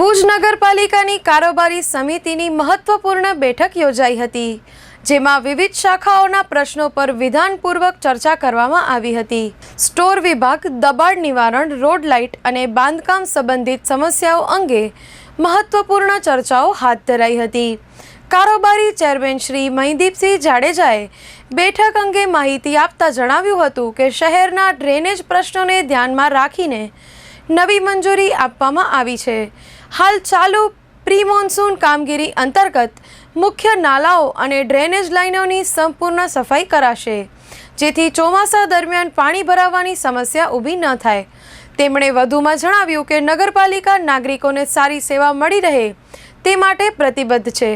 ભુજ નગરપાલિકાની કારોબારી સમિતિની મહત્વપૂર્ણ બેઠક યોજાઈ હતી, જેમાં વિવિધ શાખાઓના પ્રશ્નો પર વિધાનપૂર્વક ચર્ચા કરવામાં આવી હતી. સ્ટોર વિભાગ, દબાણ નિવારણ, રોડ લાઇટ અને બાંધકામ સંબંધિત સમસ્યાઓ અંગે મહત્વપૂર્ણ ચર્ચાઓ હાથ ધરાઈ હતી. કારોબારી ચેરમેન શ્રી મહિદીપસિંહ જાડેજાએ બેઠક અંગે માહિતી આપતા જણાવ્યું હતું કે શહેરના ડ્રેનેજ પ્રશ્નોને ધ્યાનમાં રાખીને નવી મંજૂરી આપવામાં આવી છે. હાલ ચાલુ પ્રી મોન્સૂન કામગીરી અંતર્ગત મુખ્ય નાલાઓ અને ડ્રેનેજ લાઇનોની સંપૂર્ણ સફાઈ કરાશે, જેથી ચોમાસા દરમિયાન પાણી ભરાવાની સમસ્યા ઊભી ન થાય. તેમણે વધુમાં જણાવ્યું કે નગરપાલિકા નાગરિકોને સારી સેવા મળી રહે તે માટે પ્રતિબદ્ધ છે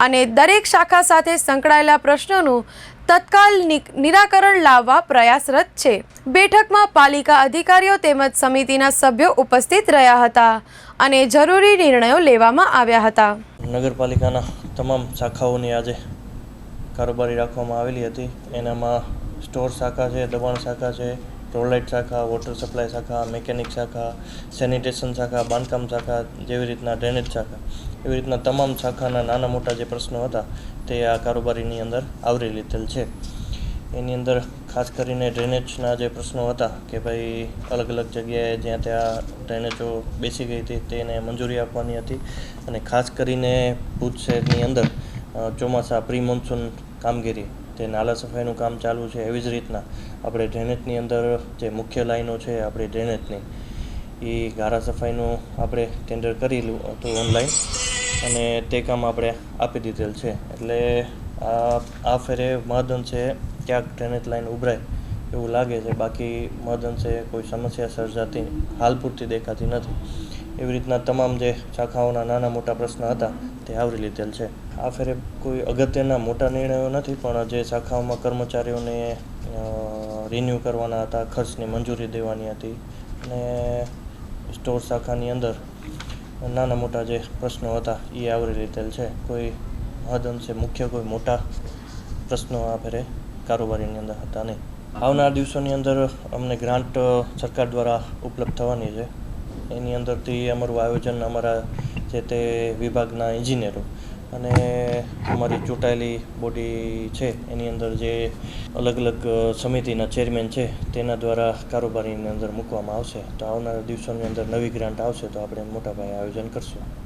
અને દરેક શાખા સાથે સંકળાયેલા પ્રશ્નોનું તત્કાલ નિરાકરણ લાવવા પ્રયાસરત છે. બેઠકમાં પાલિકા અધિકારીઓ તેમજ સમિતિના સભ્યો ઉપસ્થિત રહ્યા હતા અને જરૂરી નિર્ણયો લેવામાં આવ્યા હતા. નગરપાલિકાના તમામ શાખાઓની આજે કારોબારી રાખવામાં આવેલી હતી. એનામાં સ્ટોર શાખા છે, દબાણ શાખા છે રોલાઇટ શાખા વોટર સપ્લાય શાખા મિકેનિક શાખા સેનિટેશન શાખા, બાંધકામ શાખા, જેવી રીતના ડ્રેનેજ શાખા, એવી રીતના તમામ શાખાના નાના મોટા જે પ્રશ્નો હતા તે આ કારોબારીની અંદર આવરી લીધેલ છે. એની અંદર ખાસ કરીને ડ્રેનેજના જે પ્રશ્નો હતા કે ભાઈ અલગ અલગ જગ્યાએ જ્યાં ત્યાં ડ્રેનેજો બેસી ગઈ હતી તેને મંજૂરી આપવાની હતી અને ખાસ કરીને ભુજ શહેરની અંદર ચોમાસા પ્રી મોન્સૂન કામગીરી તે નાલા સફાઈનું કામ ચાલુ છે એવી જ રીતના. આપણે ડ્રેનેજની અંદર જે મુખ્ય લાઈનો છે આપણી ડ્રેનેજની એ ગારા સફાઈનું આપણે ટેન્ડર કરેલું હતું ઓનલાઈન અને તે કામ આપણે આપી દીધેલ છે. એટલે આ આ ફેરે મહદઅંશે ક્યાંક ડ્રેનેજ લાઈન ઉભરાય એવું લાગે છે. બાકી મહદઅંશે કોઈ સમસ્યા સર્જાતી હાલ પૂરતી દેખાતી નથી. એવી રીતના તમામ જે શાખાઓના નાના મોટા પ્રશ્ન હતા તે આવરી લીધેલ છે. આ ફેરે કોઈ અગત્યના મોટા નિર્ણયો નથી, પણ જે શાખાઓમાં કર્મચારીઓને રિન્યૂ કરવાના હતા, ખર્ચની મંજૂરી દેવાની હતી અને સ્ટોર શાખાની અંદર નાના મોટા જે પ્રશ્નો હતા એ આવરી લીધેલ છે. કોઈ મહદઅંશે મુખ્ય કોઈ મોટા પ્રશ્નો આ ફેરે કારોબારીની અંદર હતા નહીં. આવનાર દિવસોની અંદર અમને ગ્રાન્ટ સરકાર દ્વારા ઉપલબ્ધ થવાની છે. એની અંદરથી અમારું આયોજન અમારા જે તે વિભાગના એન્જિનિયરો અને અમારી ચૂંટાયેલી બોડી છે, એની અંદર જે અલગ અલગ સમિતિના ચેરમેન છે, તેના દ્વારા કારોબારીની અંદર મૂકવામાં આવશે. તો આવનારા દિવસોની અંદર નવી ગ્રાન્ટ આવશે તો આપણે મોટા પાયે આયોજન કરશું.